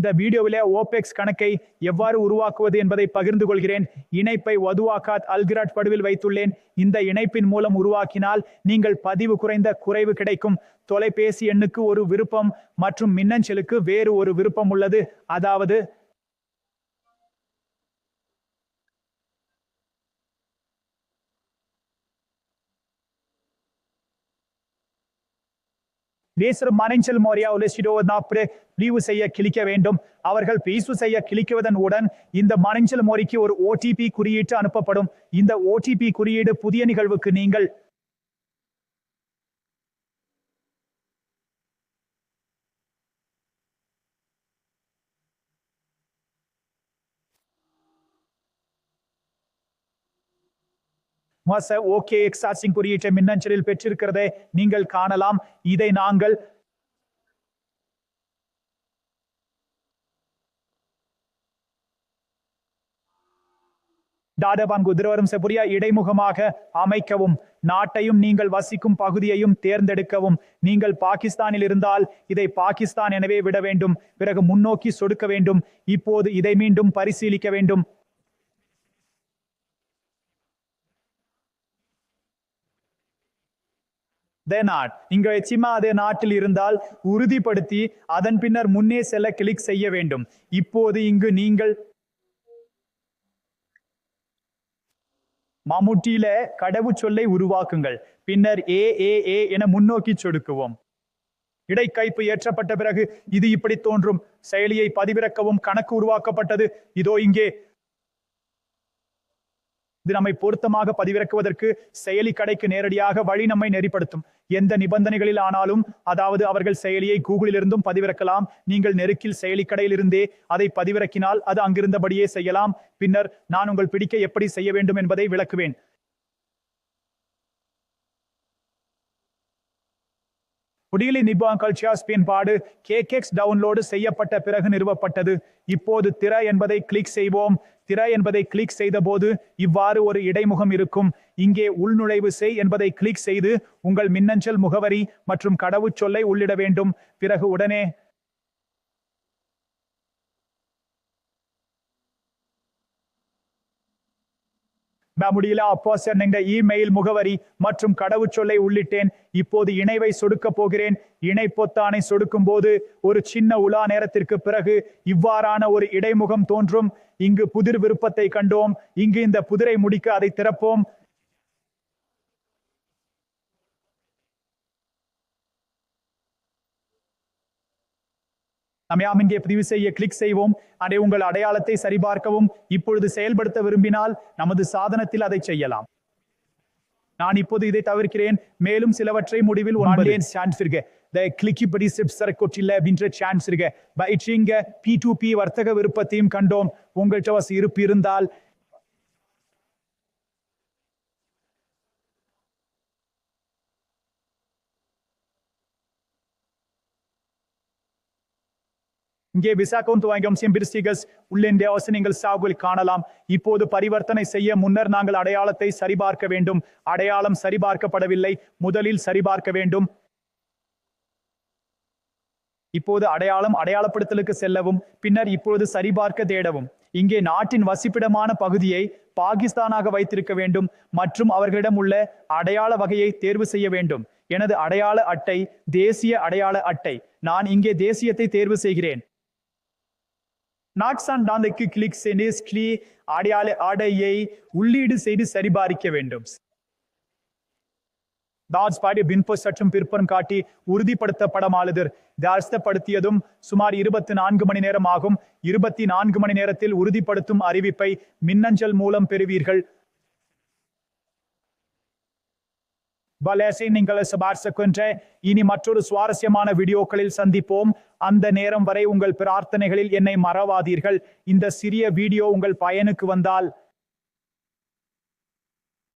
இந்த வீடியோவிலே ஓபெக்ஸ் கணக்கை எவ்வாறு உருவாக்குவது என்பதை பகிர்ந்து கொள்கிறேன். இணைப்பை வதுவாக்காத் அல்கிராட் படுவில் வைத்துள்ளேன். இந்த இணைப்பின் மூலம் உருவாக்கினால் நீங்கள் பதிவு குறைந்த குறைவு கிடைக்கும். தொலைபேசி எண்ணுக்கு ஒரு விருப்பம் மற்றும் மின்னஞ்சலுக்கு வேறு ஒரு விருப்பம் உள்ளது. அதாவது வேசர் மனைஞ்சல் மோரியா உலசிடோ நாப்ரே லீவு செய்ய கிளிக்க வேண்டும். அவர்கள் பேசு செய்ய கிளிக்குவதன் உடன் இந்த மனைஞ்சல் மோரிக்கு ஒரு ஓடிபி குறியீட்டு அனுப்பப்படும். இந்த ஓடிபி குறியீடு புதிய நிகழ்வுக்கு நீங்கள் மச ஓகே எக்ஸாசிங் குறியீட்டை மின்னஞ்சலில் பெற்றிருக்கிறதை நீங்கள் காணலாம். இதை நாங்கள் டாடபான் குதிரவரும் செபுரியா இடைமுகமாக அமைக்கவும் நாட்டையும் நீங்கள் வசிக்கும் பகுதியையும் தேர்ந்தெடுக்கவும். நீங்கள் பாகிஸ்தானில் இருந்தால் இதை பாகிஸ்தான் எனவே விட வேண்டும். பிறகு முன்னோக்கி சொடுக்க வேண்டும். இப்போது இதை மீண்டும் பரிசீலிக்க வேண்டும். அதே நாட். இங்கே எச்சிமா அதே நாட்டில் இருந்தால் உறுதிப்படுத்தி அதன் பின்னர் முன்னே செல்ல கிளிக் செய்ய வேண்டும். இப்போது இங்கு நீங்கள் மம்முட்டியில கடவுச்சொல்லை உருவாக்குங்கள். பின்னர் ஏ ஏ ஏ என முன்னோக்கி சொடுக்குவோம். இடைக்கைப்பு ஏற்றப்பட்ட பிறகு இது இப்படி தோன்றும். செயலியை பதிவிறக்கவும் கணக்கு உருவாக்கப்பட்டது. இதோ இங்கே இது நம்மை பொருத்தமாக பதிவிறக்குவதற்கு செயலி கடைக்கு நேரடியாக வழி நம்மை நெறிப்படுத்தும். எந்த நிபந்தனைகளில் ஆனாலும் அதாவது அவர்கள் செயலியை கூகுளிலிருந்தும் பதிவிறக்கலாம். நீங்கள் நெருக்கில் செயலி கடையில் இருந்தே அதை பதிவிறக்கினால் அது அங்கிருந்தபடியே செய்யலாம். பின்னர் நான் உங்கள் பிடிக்க எப்படி செய்ய வேண்டும் என்பதை விளக்குவேன். குடியிலி நிபாங்கல் சியாஸ் பயன்பாடு கேகெக்ஸ் டவுன்லோடு செய்யப்பட்ட பிறகு நிறுவப்பட்டது. இப்போது திற என்பதை கிளிக் செய்வோம். திற என்பதை கிளிக் செய்தபோது இவ்வாறு ஒரு இடைமுகம் இருக்கும். இங்கே உள்நுழைவு செய் என்பதை கிளிக் செய்து உங்கள் மின்னஞ்சல் முகவரி மற்றும் கடவுச்சொல்லை உள்ளிட வேண்டும். பிறகு உடனே முடியல அப்போ என்ற இமெயில் முகவரி மற்றும் கடவுச்சொல்லை உள்ளிட்டேன். இப்போது இணைவை சொடுக்க போகிறேன். இணை பொத்தானை சொடுக்கும் போது ஒரு சின்ன உலா நேரத்திற்கு பிறகு இவ்வாறான ஒரு இடைமுகம் தோன்றும். இங்கு புதிர் விருப்பத்தை கண்டோம். இங்கு இந்த புதிரை முடிக்க அதை திறப்போம். நாம் யாம் இங்கே பதிவு செய்ய கிளிக் செய்வோம். அதை உங்கள் அடையாளத்தை சரிபார்க்கவும் இப்பொழுது செயல்படுத்த விரும்பினால் நமது சாதனத்தில் அதை செய்யலாம். நான் இப்போது இதை தவிர்க்கிறேன். மேலும் சிலவற்றை முடிவில் ஒன்பது. சான்ஸ் இருக்கு. இந்த கிளிக்கி படி சிப்ஸரை கொற்றில்ல அப்படின்ற சான்ஸ் இருக்கு. பயிற்சிங்க பி டு பி வர்த்தக விருப்பத்தையும் கண்டோம். உங்கள்கிட்ட வசதி இருப்பு இருந்தால் இங்கே விசா கவுண்ட் வாங்கியோம் உள்ளே உள்ளிருந்தே நீங்கள் சாகுவில் காணலாம். இப்போது பரிவர்த்தனை செய்ய முன்னர் நாங்கள் அடையாளத்தை சரிபார்க்க வேண்டும். அடையாளம் சரிபார்க்கப்படவில்லை. முதலில் சரிபார்க்க வேண்டும். இப்போது அடையாளம் அடையாளப்படுத்தலுக்கு செல்லவும் பின்னர் இப்பொழுது சரிபார்க்க தேடவும். இங்கே நாட்டின் வசிப்பிடமான பகுதியை பாகிஸ்தானாக வைத்திருக்க வேண்டும். மற்றும் அவர்களிடம் உள்ள அடையாள வகையை தேர்வு செய்ய வேண்டும். எனது அடையாள அட்டை தேசிய அடையாள அட்டை. நான் இங்கே தேசியத்தை தேர்வு செய்கிறேன். நாட்சான் டாந்தைக்கு கிளிக் செய்து ஸ்க்ரீ அடையாள ஆடையை உள்ளீடு செய்து சரிபார்க்க வேண்டும். தாட்ஸ் பாடி பின்போ சற்றும் பிற்புறம் காட்டி உறுதிப்படுத்தப்படமாளுதர் தாஸ்தப்படுத்தியதும் சுமார் இருபத்தி நான்கு மணி நேரம் ஆகும். இருபத்தி நான்கு மணி நேரத்தில் உறுதிப்படுத்தும் அறிவிப்பை மின்னஞ்சல் மூலம் பெறுவீர்கள். பலேசை நீங்கள் சபார்சக்குன்ற இனி மற்றொரு சுவாரஸ்யமான வீடியோக்களில் சந்திப்போம். அந்த நேரம் வரை உங்கள் பிரார்த்தனைகளில் என்னை மறவாதீர்கள். இந்த சிறிய வீடியோ உங்கள் பயனுக்கு வந்தால்